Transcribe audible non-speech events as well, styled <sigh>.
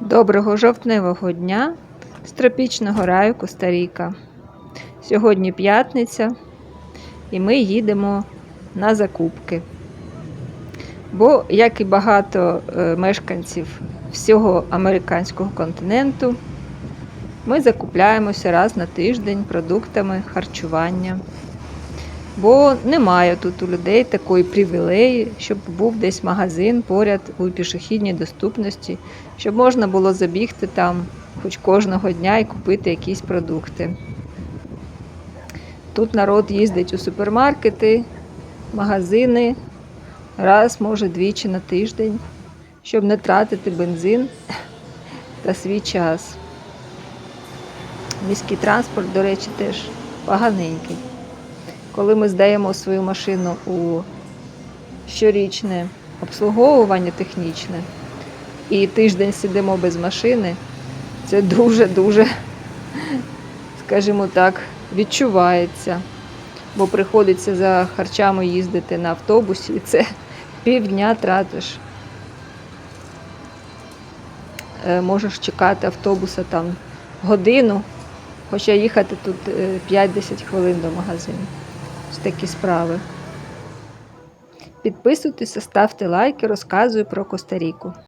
Доброго жовтневого дня з тропічного раю Коста-Ріка. Сьогодні п'ятниця, і ми їдемо на закупки. Бо, як і багато е, мешканців всього американського континенту, ми закупляємося раз на тиждень продуктами харчування. Бо немає тут у людей такої привілеї, щоб був десь магазин поряд у пішохідній доступності, щоб можна було забігти там хоч кожного дня і купити якісь продукти. Тут народ їздить у супермаркети, магазини раз, може, двічі на тиждень, щоб не тратити бензин <laughs> та свій час. Міський транспорт, до речі, теж поганенький. Коли ми здаємо свою машину у щорічне обслуговування технічне і тиждень сидимо без машини, це дуже-дуже, скажімо так, відчувається. Бо приходиться за харчами їздити на автобусі, і це півдня тратиш. Е, Можеш чекати автобуса там годину, хоча їхати тут е, 5-10 хвилин до магазину. Ось такі справи. Підписуйтеся, ставте лайки, розказую про Коста-Ріку.